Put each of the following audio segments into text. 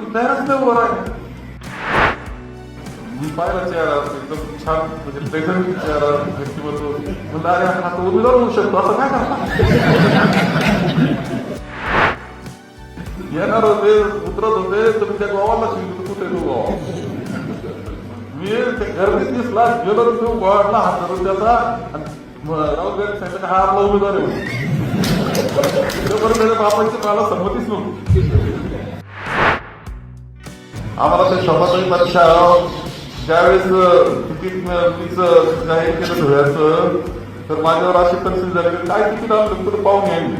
कोणी तयारच नाही उभं राहिलं. मी पाहिला चेहरा एकदम छान म्हणजे प्रेझेंट चेहरा व्यक्तिमत्व. म्हणलं अरे हा तो उमेदवार होऊ शकतो असं काय करता येणार होते उतरत होते तर मी त्या गावाला शिकलो कुठे तो गाव? मी ते गर्दीत दिसला गेलो तो गोवाडला हात धरून त्याचा राहुल गांधी सांगितलं हा आपला उमेदवार आहे. बरोबर त्याच्या बापाची मला संमतीच नव्हती. आम्हाला ते शपथही परीक्षा ज्यावेळेस तिकीट फीच जाहीर केलं धुळ्याचं तर माझ्यावर अशी परिस्थिती झाली की काय तिकीट आणलं तर पाहून येईल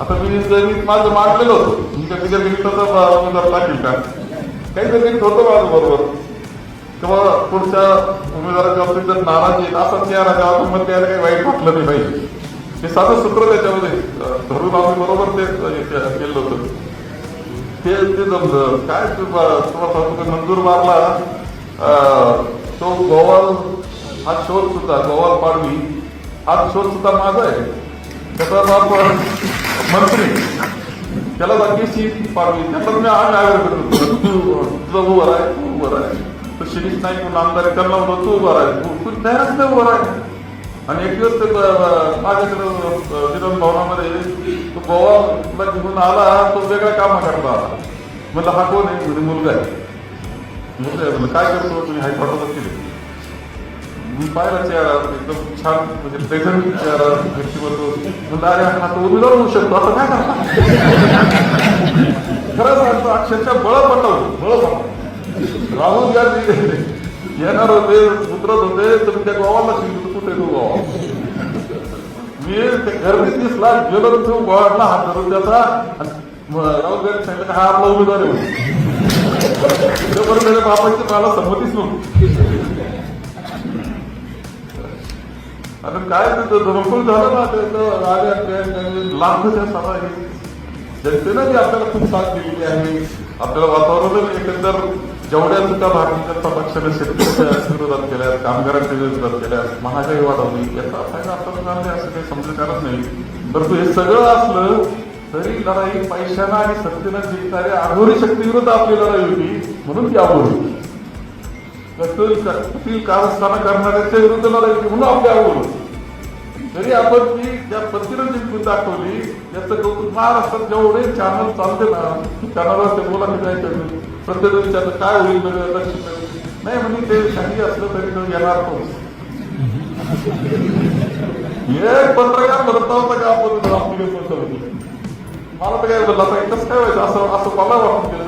आता मी जरी माझं मांडलेलं होतं. तुमच्या तिकीट निमित्ताचा उमेदवार टाकील का? काही तरी होतं माझं बरोबर. तेव्हा पुढच्या उमेदवाराच्या बाबतीत जर नाराज येत असा चेहरा जेव्हा मग त्याला काही वाईट वाटलं नाही पाहिजे हे साधं सूत्र त्याच्यामध्ये धरून आम्ही बरोबर ते के- केलं होतं. ते ते जमलं काय तुला सांगतो की नंदुरबारला तो गोवाल हा शोध सुद्धा गोवाल पाडवी हा शोध सुद्धा माझा आहे. त्याचा बाप मंत्री. त्याला बाकीची पाडवी. त्याचा मी आम्ही आग्रह करतो तू तुझं आहे तू आहे तो शिरीष नाईक म्हणून आमदार आहे, त्यांना म्हणतो तू उभा आहे तू तू तयारच नाही उभा आहे आणि एक दिवस ते माझ्याकडे विधान भवनामध्ये तो गोवा घेऊन आला तो वेगळ्या कामा करता आला म्हणलं हा कोण आहे? म्हणजे मुलगा आहे. मुलगा आहे म्हणलं काय करतो? तुम्ही हाय केले मी पाहिला चेहरा एकदम छान म्हणजे प्रेझेंट चेहरा व्यक्तिमत्व म्हणलं अरे हा तो उमेदवार होऊ शकतो असं काय करता खरं सांगतो अक्षरशः बळ पटवलं बळ पटवलं राहुल गांधी येणार होते उतरत होते तर त्या गावाला शिकतो कुठे तो गावा? मी ते गर्दीत दिसला गेलो तर तो गोवाडला हात धरून त्याचा राहुल गांधी सांगितलं हा आपला उमेदवार आहे. बरोबर तोपर्यंत त्याच्या बापाची मला संमतीच नव्हती. आता काय तिथं धमकुल झालं ना त्याचं आले त्या सभा आहे जनतेनं बी आपल्याला खूप साथ दिलेली आहे. आपल्याला वातावरण एकंदर जेवढ्या सुद्धा भारतीय जनता पक्षाने शेतकऱ्याच्या विरोधात केल्या कामगारांच्या विरोधात केल्या महागाई वाढवली याचा फायदा आपल्याला झाला असं काही समजकारच नाही. परंतु हे सगळं असलं तरी लढाई पैशानं आणि सत्तेनं जिंकणाऱ्या आघोरी शक्तीविरुद्ध आपली लढाई होती म्हणून ती आघोरी कतील कतील कारस्थानं करणाऱ्याच्या विरुद्ध लढाई होती म्हणून आपली आघोर होती. जरी आपण ती ज्या पद्धतीनं जिंकून दाखवली याचं कौतुक महाराष्ट्रात जेवढे चॅनल चालते ना चॅनलवर ते मुलांनी काय केलं प्रत्येक विचारलं काय होईल लक्ष नाही. म्हणजे ते शाही असलं तरी तो येणार तो. एक पत्रकार म्हणत नव्हता का आपण आपली मला तर काय बोलला आता कसं काय व्हायचं? असं असं मला वाटून गेलं.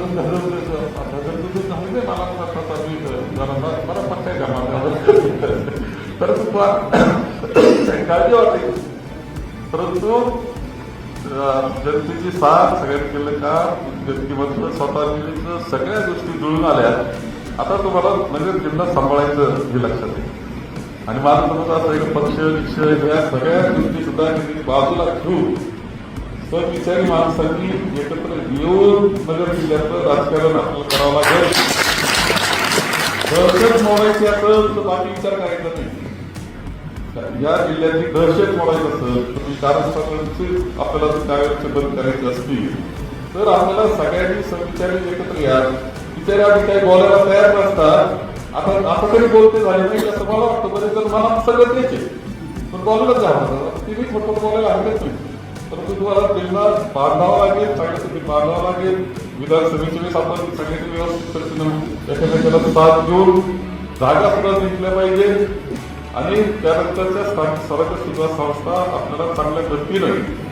मला स्वतः मी जरा बरं पट्ट्या का माझ्यावर परंतु पा- काळजी वाटते परंतु जनतेची साथ सगळ्यांनी केलं का? व्यक्तिमत्व स्वतः सगळ्या गोष्टी जुळून आल्या. आता तुम्हाला नगर जिल्हा सांभाळायचं हे लक्षात येईल आणि माझं म्हणत असं एक पक्ष विक्ष या सगळ्या गोष्टी सुद्धा बाजूला घेऊन विचारी माणसांनी एकत्र येऊन नगर जिल्ह्याचं राजकारण आपल्याला करावं लागेल. दहशत मोडायची असेल तर बाकी विचार करायचा नाही. या जिल्ह्याची दहशत मोडायची असेल कारस्थानांचे आपल्याला जर बंद करायचे असतील तर आपल्याला सगळ्यांनी समविचारी एकत्र या. विचारी आधी काही बोलायला तयार नसतात आता आता तरी बोलते झाले नाही असं मला वाटतं. बरे तर मला सगळं द्यायचे पण बोलायलाच जावं ती मी थोडं बोलायला हरकत नाही. परंतु तुम्हाला त्यांना बांधावा लागेल चांगल्यासाठी बांधावा लागेल. विधानसभेच्या वेळेस आपण सगळ्यांनी व्यवस्थित पद्धतीनं साथ घेऊन जागा सुद्धा जिंकल्या पाहिजे आणि त्यानंतरच्या स्थानिक स्वराज्य सुद्धा संस्था आपल्याला चांगल्या गतीनं